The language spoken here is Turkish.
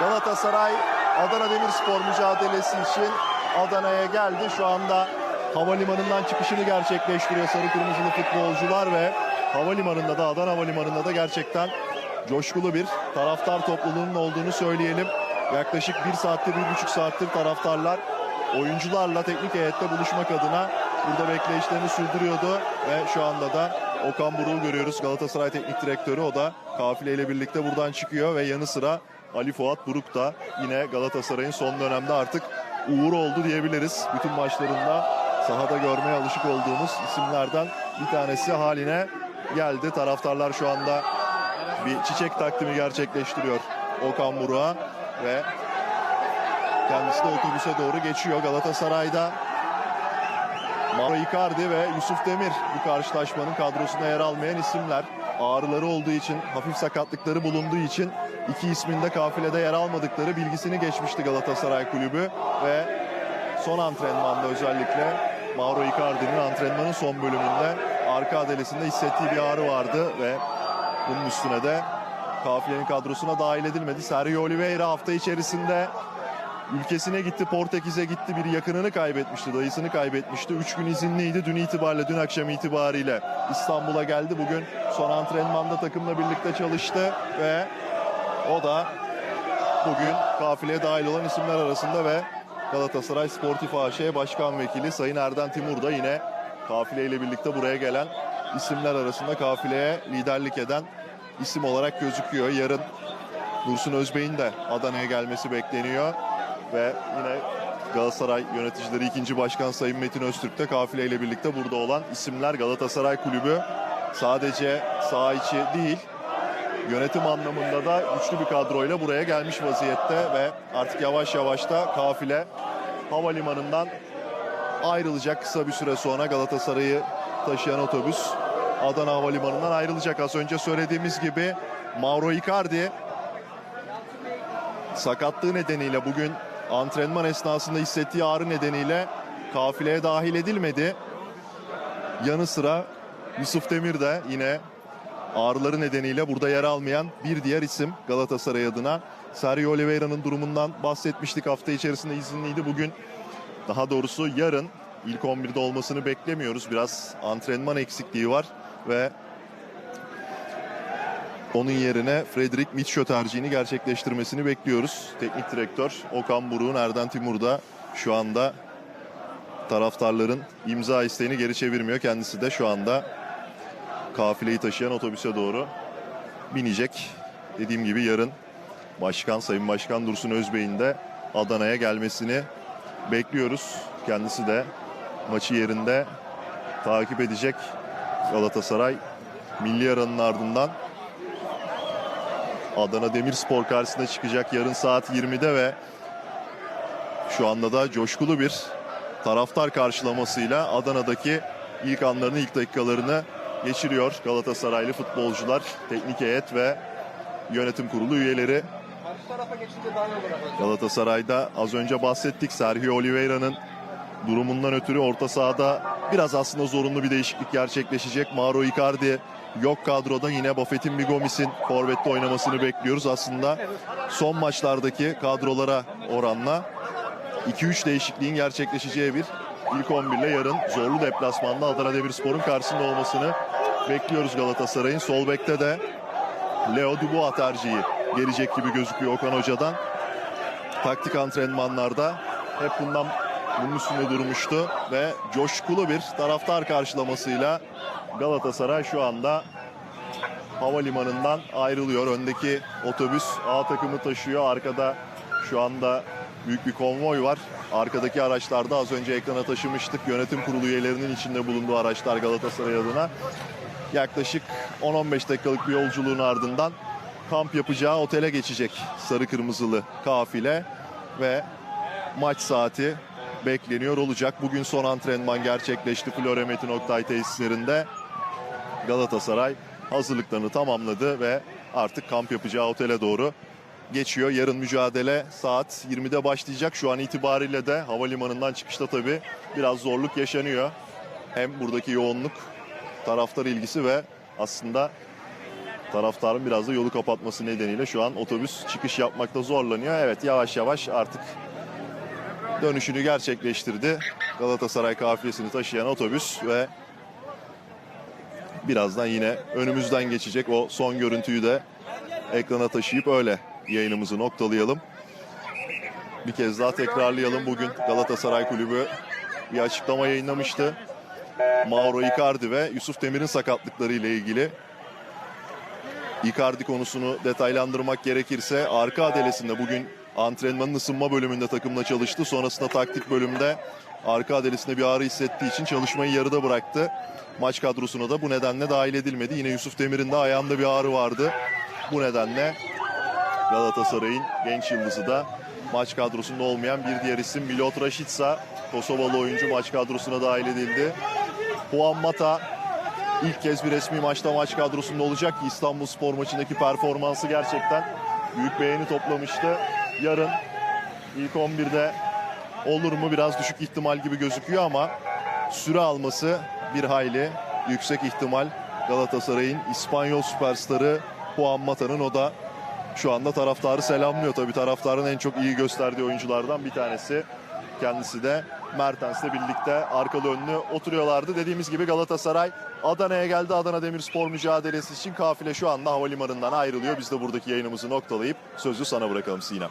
Galatasaray Adana Demirspor mücadelesi için Adana'ya geldi. Şu anda havalimanından çıkışını gerçekleştiriyor sarı kırmızılı futbolcular ve havalimanında da Adana Havalimanı'nda da gerçekten coşkulu bir taraftar topluluğunun olduğunu söyleyelim. Yaklaşık bir saattir, bir buçuk saattir taraftarlar oyuncularla teknik heyette buluşmak adına burada bekleyişlerini sürdürüyordu ve şu anda da Okan Buruk'u görüyoruz. Galatasaray Teknik Direktörü o da kafileyle birlikte buradan çıkıyor ve yanı sıra Ali Fuat Buruk da yine Galatasaray'ın son dönemde artık uğur oldu diyebiliriz. Bütün maçlarında sahada görmeye alışık olduğumuz isimlerden bir tanesi haline geldi. Taraftarlar şu anda bir çiçek takdimi gerçekleştiriyor Okan Buruk'a ve kendisi de otobüse doğru geçiyor. Galatasaray'da Mauro Icardi ve Yusuf Demir bu karşılaşmanın kadrosuna yer almayan isimler. Ağrıları olduğu için, hafif sakatlıkları bulunduğu için iki isminde kafilede yer almadıkları bilgisini geçmişti Galatasaray Kulübü ve son antrenmanda özellikle Mauro Icardi'nin antrenmanın son bölümünde arka adelesinde hissettiği bir ağrı vardı ve bunun üstüne de kafilenin kadrosuna dahil edilmedi. Sergio Oliveira hafta içerisinde ülkesine gitti, Portekiz'e gitti. Bir yakınını kaybetmişti, dayısını kaybetmişti. Üç gün izinliydi. Dün itibariyle, dün akşam itibariyle İstanbul'a geldi. Bugün son antrenmanda takımla birlikte çalıştı ve o da bugün kafileye dahil olan isimler arasında ve Galatasaray Sportif AŞ Başkan Vekili Sayın Erden Timur da yine kafileyle birlikte buraya gelen isimler arasında kafileye liderlik eden isim olarak gözüküyor. Yarın Dursun Özbey'in de Adana'ya gelmesi bekleniyor ve yine Galatasaray yöneticileri 2. Başkan Sayın Metin Öztürk de kafileyle birlikte burada olan isimler Galatasaray Kulübü sadece saha içi değil yönetim anlamında da güçlü bir kadroyla buraya gelmiş vaziyette ve artık yavaş yavaş da kafile havalimanından ayrılacak kısa bir süre sonra Galatasaray'ı taşıyan otobüs Adana Havalimanı'ndan ayrılacak. Az önce söylediğimiz gibi Mauro Icardi sakatlığı nedeniyle bugün antrenman esnasında hissettiği ağrı nedeniyle kafileye dahil edilmedi. Yanı sıra Yusuf Demir de yine ağrıları nedeniyle burada yer almayan bir diğer isim Galatasaray adına. Sergio Oliveira'nın durumundan bahsetmiştik hafta içerisinde izinliydi. Bugün daha doğrusu yarın ilk 11'de olmasını beklemiyoruz. Biraz antrenman eksikliği var ve onun yerine Frederick Mitchell tercihini gerçekleştirmesini bekliyoruz. Teknik direktör Okan Buruk'un Erden Timur da şu anda taraftarların imza isteğini geri çevirmiyor. Kendisi de şu anda kafileyi taşıyan otobüse doğru binecek. Dediğim gibi yarın Başkan Sayın Başkan Dursun Özbey'in de Adana'ya gelmesini bekliyoruz. Kendisi de maçı yerinde takip edecek Galatasaray milli aranın ardından Adana Demirspor karşısına çıkacak yarın saat 20'de ve şu anda da coşkulu bir taraftar karşılamasıyla Adana'daki ilk anlarını, ilk dakikalarını geçiriyor Galatasaraylı futbolcular, teknik heyet ve yönetim kurulu üyeleri. Galatasaray'da az önce bahsettik Sergio Oliveira'nın durumundan ötürü orta sahada biraz aslında zorunlu bir değişiklik gerçekleşecek. Mauro Icardi yok kadroda yine Buffett'in Bigomis'in forvette oynamasını bekliyoruz. Aslında son maçlardaki kadrolara oranla 2-3 değişikliğin gerçekleşeceği bir ilk 11 ile yarın zorlu deplasmanda Adana Demirspor'un karşısında olmasını bekliyoruz Galatasaray'ın. Sol bekte de Leo Dubois tercihi gelecek gibi gözüküyor Okan Hoca'dan. Taktik antrenmanlarda hep bundan bunun üstünde durmuştu ve coşkulu bir taraftar karşılamasıyla Galatasaray şu anda havalimanından ayrılıyor. Öndeki otobüs A takımı taşıyor. Arkada şu anda büyük bir konvoy var. Arkadaki araçlarda az önce ekrana taşımıştık. Yönetim kurulu üyelerinin içinde bulunduğu araçlar Galatasaray adına. Yaklaşık 10-15 dakikalık bir yolculuğun ardından kamp yapacağı otele geçecek sarı kırmızılı kafile ve maç saati bekleniyor olacak. Bugün son antrenman gerçekleşti Flora Metin Oktay tesislerinde. Galatasaray hazırlıklarını tamamladı ve artık kamp yapacağı otele doğru geçiyor. Yarın mücadele saat 20'de başlayacak. Şu an itibariyle de havalimanından çıkışta tabii biraz zorluk yaşanıyor. Hem buradaki yoğunluk, taraftar ilgisi ve aslında Taraftarın biraz da yolu kapatması nedeniyle şu an otobüs çıkış yapmakta zorlanıyor. Evet yavaş yavaş artık dönüşünü gerçekleştirdi. Galatasaray kafiyesini taşıyan otobüs ve birazdan yine önümüzden geçecek o son görüntüyü de ekrana taşıyıp öyle yayınımızı noktalayalım. Bir kez daha tekrarlayalım. Bugün Galatasaray Kulübü bir açıklama yayınlamıştı. Mauro Icardi ve Yusuf Demir'in sakatlıkları ile ilgili. Icardi konusunu detaylandırmak gerekirse arka adelesinde bugün antrenmanın ısınma bölümünde takımla çalıştı. Sonrasında taktik bölümde arka adelesinde bir ağrı hissettiği için çalışmayı yarıda bıraktı. Maç kadrosuna da bu nedenle dahil edilmedi. Yine Yusuf Demir'in de ayağında bir ağrı vardı. Bu nedenle Galatasaray'ın genç yıldızı da maç kadrosunda olmayan bir diğer isim Milot Rashica. Kosovalı oyuncu maç kadrosuna dahil edildi. Juan Mata ilk kez bir resmi maçta maç kadrosunda olacak İstanbul Spor maçındaki performansı gerçekten büyük beğeni toplamıştı. Yarın ilk 11'de olur mu biraz düşük ihtimal gibi gözüküyor ama süre alması bir hayli yüksek ihtimal Galatasaray'ın İspanyol süperstarı Juan Mata'nın o da şu anda taraftarı selamlıyor. Tabii taraftarın en çok iyi gösterdiği oyunculardan bir tanesi. Kendisi de Mertens'le birlikte arkalı önlü oturuyorlardı. Dediğimiz gibi Galatasaray Adana'ya geldi. Adana Demirspor mücadelesi için kafile şu anda havalimanından ayrılıyor. Biz de buradaki yayınımızı noktalayıp sözü sana bırakalım Sinem.